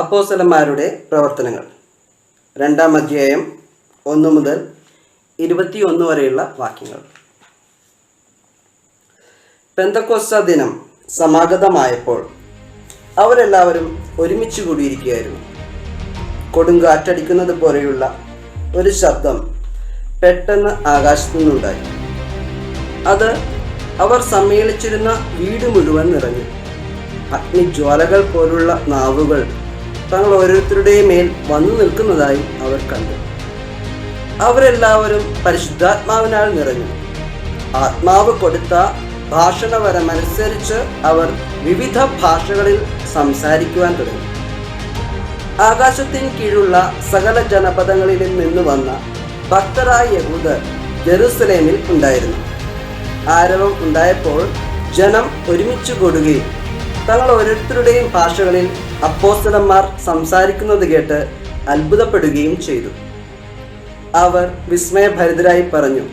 അപ്പോസലന്മാരുടെ പ്രവർത്തനങ്ങൾ. രണ്ടാം അധ്യായം ഒന്ന് മുതൽ ഇരുപത്തിയൊന്ന് വരെയുള്ള വാക്യങ്ങൾ. പെന്തക്കോസ്ത ദിനം സമാഗതമായപ്പോൾ അവരെല്ലാവരും ഒരുമിച്ച് കൂടിയിരിക്കുകയായിരുന്നു. കൊടുങ്കാറ്റടിക്കുന്നത് പോലെയുള്ള ഒരു ശബ്ദം പെട്ടെന്ന് ആകാശത്തു നിന്നുണ്ടായി. അത് അവർ സമ്മേളിച്ചിരുന്ന വീട് മുഴുവൻ നിറഞ്ഞു. അഗ്നിജ്വാലകൾ പോലുള്ള നാവുകൾ തങ്ങൾ ഓരോരുത്തരുടെയും മേൽ വന്നു നിൽക്കുന്നതായി അവർ കണ്ടു. അവരെല്ലാവരും പരിശുദ്ധാത്മാവിനാൽ നിറഞ്ഞു. ആത്മാവ് കൊടുത്ത ഭാഷണവരമനുസരിച്ച് അവർ വിവിധ ഭാഷകളിൽ സംസാരിക്കുവാൻ തുടങ്ങി. ആകാശത്തിന് കീഴുള്ള സകല ജനപദങ്ങളിൽ നിന്ന് വന്ന ഭക്തരായ യഹൂദർ ജെറുസലേമിൽ ഉണ്ടായിരുന്നു. ആരവം ഉണ്ടായപ്പോൾ ജനം ഒരുമിച്ച് കൂടുകയും തങ്ങൾ ഓരോരുത്തരുടെയും ഭാഷകളിൽ അപ്പോസ്തലന്മാർ സംസാരിക്കുന്നത് കേട്ട് അത്ഭുതപ്പെടുകയും ചെയ്തു. അവർ വിസ്മയഭരിതരായി പറഞ്ഞു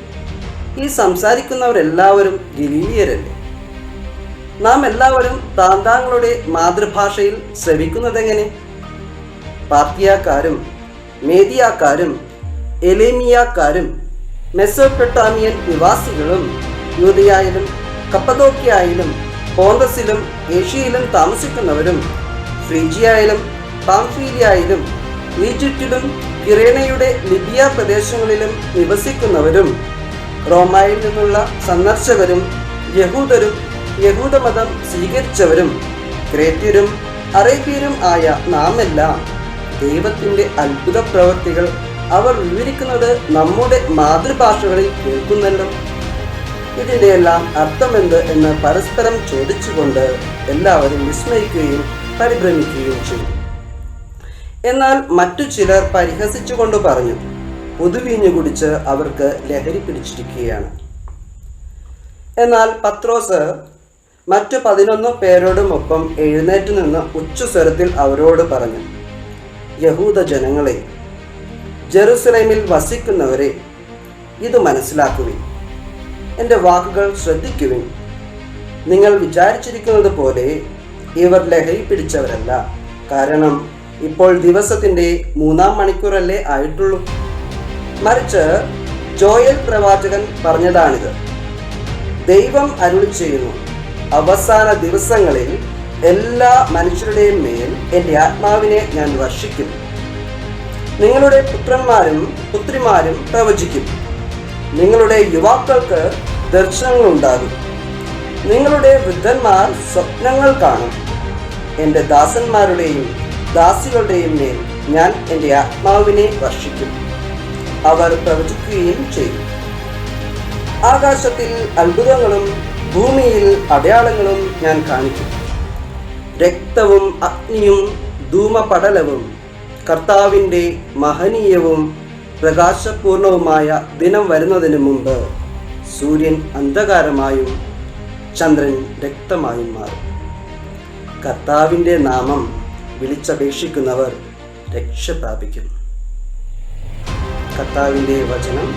ഈ സംസാരിക്കുന്നവരെല്ലാവരും ഗലീലിയരല്ലേ? നാം എല്ലാവരും താന്താങ്ങളുടെ മാതൃഭാഷയിൽ ശ്രവിക്കുന്നതെങ്ങനെ? പാർത്തിയാക്കാരും മേദിയാക്കാരും എലേമിയാക്കാരും മെസ്സോപ്പൊട്ടാമിയൻ നിവാസികളും യൂതയായാലും കപ്പതോക്കിയായാലും പോന്തസിലും ഏഷ്യയിലും താമസിക്കുന്നവരും ഫ്രീജിയായാലും പാംഫീലിയായാലും ഈജിപ്തിലും കിറേനയുടെ ലിബിയ പ്രദേശങ്ങളിലും നിവസിക്കുന്നവരും റോമായിൽ നിന്നുള്ള സന്ദർശകരും യഹൂദരും യഹൂദമതം സ്വീകരിച്ചവരും ക്രേത്യരും അറേബ്യരും ആയ നാമെല്ലാം ദൈവത്തിന്റെ അത്ഭുത പ്രവൃത്തികൾ അവർ വിവരിക്കുന്നത് നമ്മുടെ മാതൃഭാഷകളിൽ കേൾക്കുന്നല്ലോ ഇതിന്റെയെല്ലാം അർത്ഥമെന്ത് എന്ന് പരസ്പരം ചോദിച്ചുകൊണ്ട് എല്ലാവരും വിസ്മയിക്കുകയും പരിഭ്രമിക്കുകയും ചെയ്തു. എന്നാൽ മറ്റു ചിലർ പരിഹസിച്ചുകൊണ്ട് പറഞ്ഞു പുതുവീഞ്ഞു കുടിച്ച് അവർക്ക് ലഹരി പിടിച്ചിരിക്കുകയാണ്. എന്നാൽ പത്രോസ് മറ്റു പതിനൊന്ന് പേരോടുമൊപ്പം എഴുന്നേറ്റ് നിന്ന് ഉച്ചസ്വരത്തിൽ അവരോട് പറഞ്ഞു യഹൂദ ജനങ്ങളെ ജെറുസലേമിൽ വസിക്കുന്നവരെ ഇത് മനസ്സിലാക്കുവിൻ. എന്റെ വാക്കുകൾ ശ്രദ്ധിക്കുവിൻ. നിങ്ങൾ വിചാരിച്ചിരിക്കുന്നത് പോലെ ഇവർ ലഹരി പിടിച്ചവരല്ല. കാരണം ഇപ്പോൾ ദിവസത്തിന്റെ മൂന്നാം മണിക്കൂറല്ലേ ആയിട്ടുള്ളൂ. മറിച്ച് ജോയൽ പ്രവാചകൻ പറഞ്ഞതാണിത്. ദൈവം അരുളി ചെയ്യുന്നു അവസാന ദിവസങ്ങളിൽ എല്ലാ മനുഷ്യരുടെയും മേൽ എന്റെ ആത്മാവിനെ ഞാൻ വർഷിക്കും. നിങ്ങളുടെ പുത്രന്മാരും പുത്രിമാരും പ്രവചിക്കും. നിങ്ങളുടെ യുവാക്കൾക്ക് ദർശനങ്ങളുണ്ടാകും. നിങ്ങളുടെ വൃദ്ധന്മാർ സ്വപ്നങ്ങൾ കാണും. എന്റെ ദാസന്മാരുടെയും ദാസികളുടെയും മേൽ ഞാൻ എന്റെ ആത്മാവിനെ വർഷിക്കും. അവർ പ്രവചിക്കുകയും ചെയ്യും. ആകാശത്തിൽ അത്ഭുതങ്ങളും ഭൂമിയിൽ അടയാളങ്ങളും ഞാൻ കാണിക്കും. രക്തവും അഗ്നിയും ധൂമപടലവും കർത്താവിന്റെ മഹനീയവും പ്രകാശപൂർണവുമായ ദിനം വരുന്നതിന് മുമ്പ് സൂര്യൻ അന്ധകാരമായും ചന്ദ്രൻ രക്തമായും മാറും. കർത്താവിന്റെ നാമം വിളിച്ചപേക്ഷിക്കുന്നവർ രക്ഷ പ്രാപിക്കും കർത്താവിന്റെ വചനം